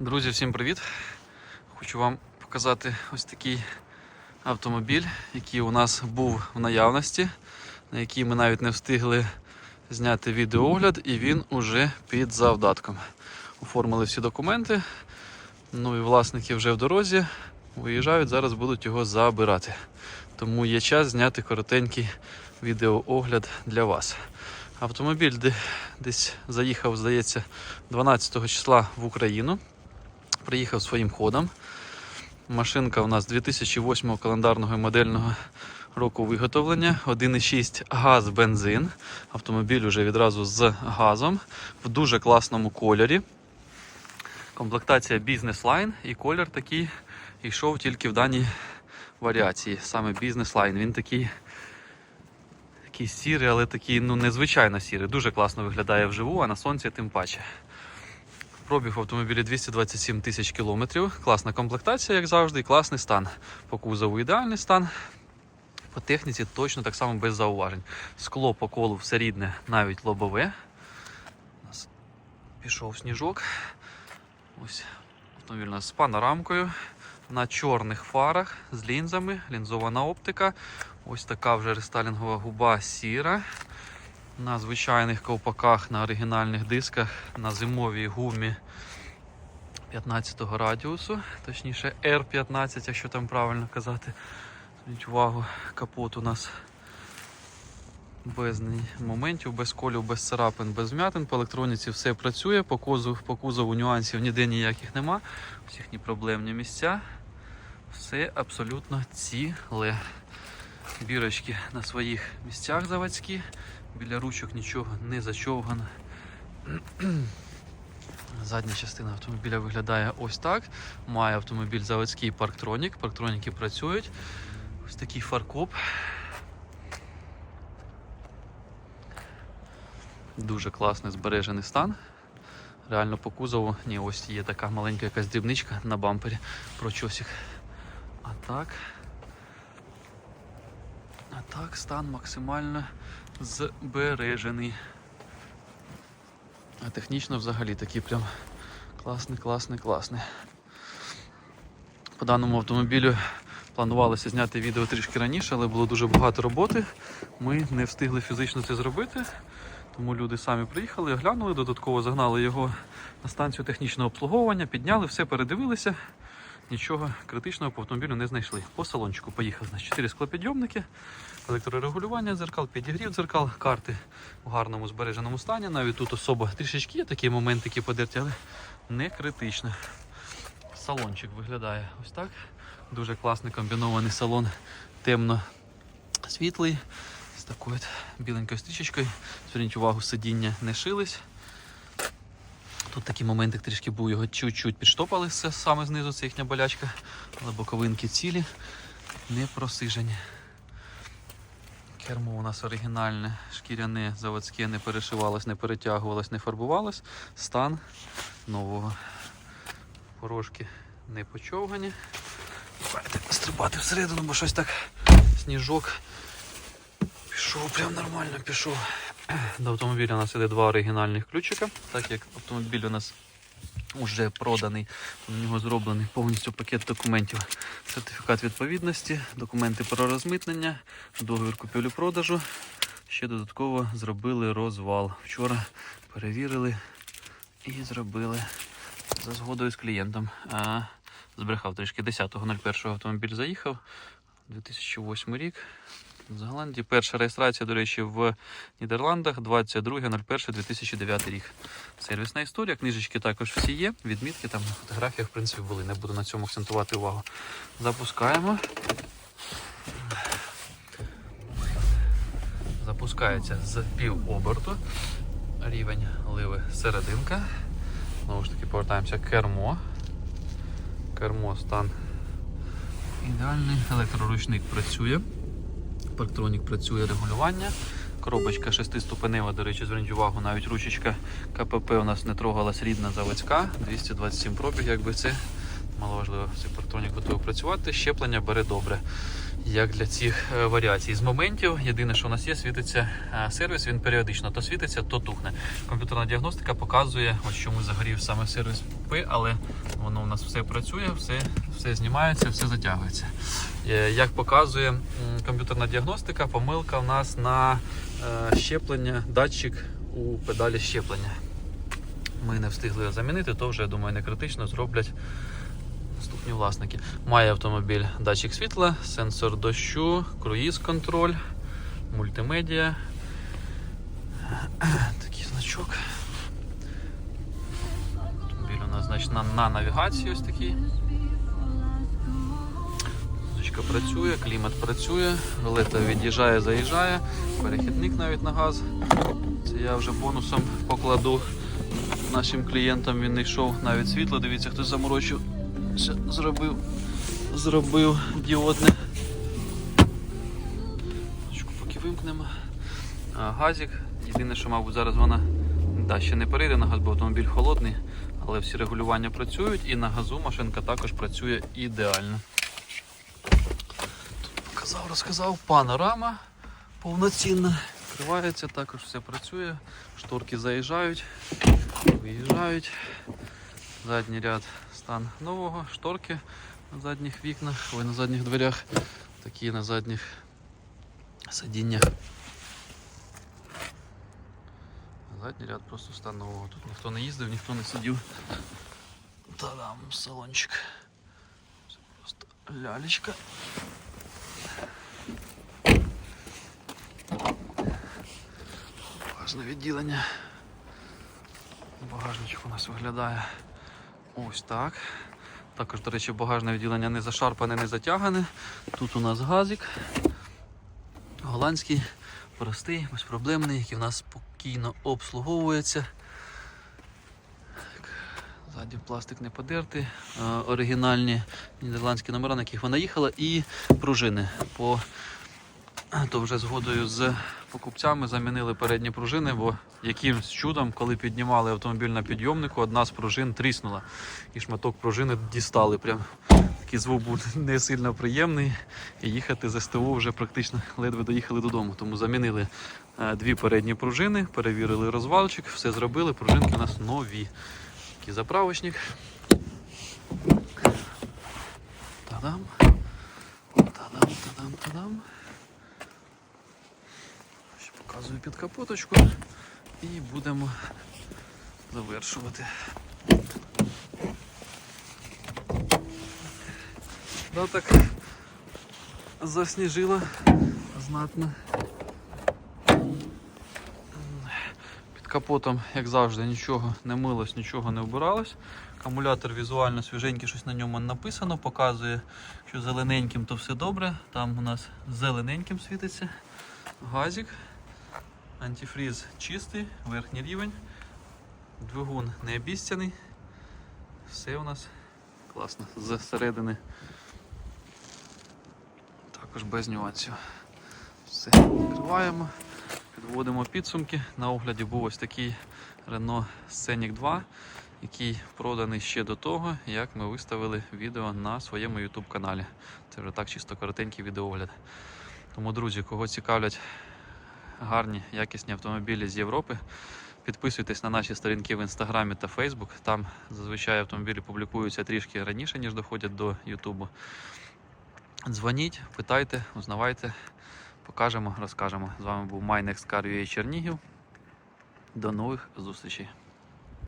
Друзі, всім привіт! Хочу вам показати ось такий автомобіль, який у нас був в наявності, на який ми навіть не встигли зняти відеоогляд, і він уже під завдатком. Оформили всі документи. Ну і власники вже в дорозі. Виїжджають, зараз будуть його забирати. Тому є час зняти коротенький відеоогляд для вас. Автомобіль десь заїхав, здається, 12 числа в Україну. Приїхав своїм ходом. Машинка у нас 2008 календарного і модельного року виготовлення. 1,6 газ бензин. Автомобіль уже відразу з газом в дуже класному кольорі. Комплектація Business Line і колір такий йшов тільки в даній варіації. Саме Business Line. Він такий, такий сірий, але такий ну, незвичайно сірий. Дуже класно виглядає вживу, а на сонці тим паче. Пробіг в автомобілі 227 тисяч кілометрів. Класна комплектація, як завжди, і класний стан. По кузову ідеальний стан. По техніці точно так само без зауважень. Скло по колу все рідне, навіть лобове. У нас пішов сніжок. Ось автомобіль у нас з панорамкою. На чорних фарах з лінзами, лінзована оптика. Ось така вже рестайлінгова губа сіра. На звичайних ковпаках, на оригінальних дисках, на зимовій гумі 15-го радіусу, точніше R15, якщо там правильно казати. Зверніть увагу, капот у нас без моментів, без колів, без царапин, без вмятин. По електроніці все працює, по кузову, по кузову нюансів ніде ніяких нема. Всіх ні проблемні місця. Все абсолютно ціле. Бірочки на своїх місцях заводські. Біля ручок нічого не зачовгано. Задня частина автомобіля виглядає ось так. Має автомобіль заводський парктронік. Парктроніки працюють. Ось такий фаркоп. Дуже класний збережений стан. Реально по кузову. Ні, ось є така маленька якась дрібничка на бампері прочосик. А так. А так стан максимально збережений. А технічно взагалі такий прям класний, класний, класний. По даному автомобілю планувалося зняти відео трішки раніше, але було дуже багато роботи. Ми не встигли фізично це зробити. Тому люди самі приїхали, оглянули, додатково загнали його на станцію технічного обслуговування, підняли, все передивилися. Нічого критичного по автомобілю не знайшли. По салончику поїхав. Значить, 4 склопідйомники, електрорегулювання дзеркал, підігрів дзеркал, карти в гарному збереженому стані. Навіть тут особо трішечки є такі моментики подерті, але не критично. Салончик виглядає ось так. Дуже класний комбінований салон, темно-світлий, з такою біленькою стрічечкою. Зверніть увагу, сидіння не шились. Тут такий моментик трішки був, його чуть-чуть підштопали все саме знизу, це їхня болячка, але боковинки цілі, не просижені. Кермо у нас оригінальне, шкіряне, заводське, не перешивалось, не перетягувалось, не фарбувалось. Стан нового. Порожки не почовгані. Давайте стрибати всередину, бо щось так сніжок пішов, прям нормально пішов. До автомобіля у нас іде два оригінальних ключика, так як автомобіль у нас вже проданий, то на нього зроблений повністю пакет документів. Сертифікат відповідності, документи про розмитнення, договір купівлі-продажу. Ще додатково зробили розвал. Вчора перевірили і зробили за згодою з клієнтом. А, збрехав трішки 10.01 автомобіль заїхав. 2008 рік. З Голландії. Перша реєстрація, до речі, в Нідерландах 22.01.2009 рік. Сервісна історія, книжечки також всі є. Відмітки там на фотографіях, в принципі, були. Не буду на цьому акцентувати увагу. Запускаємо. Запускається з пів оберту. Рівень ливи серединка. Знову ж таки, повертаємося кермо. Кермо стан ідеальний. Електроручник працює. Парктронік працює регулювання. Коробочка шестиступенева, до речі, зверніть увагу, навіть ручечка КПП у нас не трогалась рідна заводська, 227 пробіг, якби це маловажливо, цей парктронік готовий працювати. Щеплення бере добре. як для цих е, варіацій. З моментів, єдине, що у нас є, світиться е, сервіс, він періодично то світиться, то тухне. Комп'ютерна діагностика показує, ось чому загорів саме сервіс П, але воно у нас все працює, все, все знімається, все затягується. Е, Як показує комп'ютерна діагностика, помилка у нас на е, щеплення, датчик у педалі щеплення. Ми не встигли замінити, то вже, я думаю, не критично зроблять наступні власники. Має автомобіль датчик світла, сенсор дощу, круїз контроль, мультимедіа. Такий значок. Значить, на, на навігації ось такий. Музичка працює, клімат працює, рулета від'їжджає, заїжджає, перехідник навіть на газ. Це я вже бонусом покладу нашим клієнтам. Він йшов навіть світло. Дивіться, хтось заморочив, зробив, зробив діодне. Поки вимкнемо. А, газик. Єдине, що, мабуть, зараз вона да, ще не перейде на газ, бо автомобіль холодний, але всі регулювання працюють і на газу машинка також працює ідеально. Тут показав, розказав, панорама повноцінна. Відкривається, також все працює. Шторки заїжджають, виїжджають. Задній ряд стан нового, шторки на задніх вікнах, ой, на задніх дверях, такі на задніх сидіннях. Задній ряд просто стан. Тут ніхто не їздив, ніхто не сидів. Та-дам, салончик. Це просто лялечка. Багажне відділення. Багажничок у нас виглядає ось так. Також, до речі, багажне відділення не зашарпане, не затягане. Тут у нас газик. Голландський, простий, безпроблемний, який у нас спокійно обслуговується. Ззаді пластик не подертий. Е, Оригінальні нідерландські номера, на яких вона їхала, і пружини. По то вже згодою з покупцями замінили передні пружини, бо якимсь чудом, коли піднімали автомобіль на підйомнику, одна з пружин тріснула. І шматок пружини дістали. Прям такий звук був не сильно приємний. І їхати з СТО вже практично ледве доїхали додому. Тому замінили дві передні пружини, перевірили розвалчик, все зробили. Пружинки у нас нові. Такий заправочник. Та-дам. Та-дам, та-дам, та-дам. Ще показую під капоточку і будемо завершувати. Да, так засніжило знатно. Під капотом, як завжди, нічого не милось, нічого не вбиралось. Акумулятор візуально свіженький, щось на ньому написано, показує, що зелененьким то все добре. Там у нас зелененьким світиться газик. Антифріз чистий, верхній рівень. Двигун не обіцяний. Все у нас класно. Зсередини також без нюансів. Все, відкриваємо, підводимо підсумки. На огляді був ось такий Renault Scenic 2, який проданий ще до того, як ми виставили відео на своєму YouTube каналі. Це вже так чисто коротенький відеогляд. Тому, друзі, кого цікавлять гарні, якісні автомобілі з Європи. Підписуйтесь на наші сторінки в інстаграмі та Фейсбук. Там зазвичай автомобілі публікуються трішки раніше, ніж доходять до Ютубу. Дзвоніть, питайте, узнавайте, покажемо, розкажемо. З вами був MyNextCar.ua Чернігів. До нових зустрічей.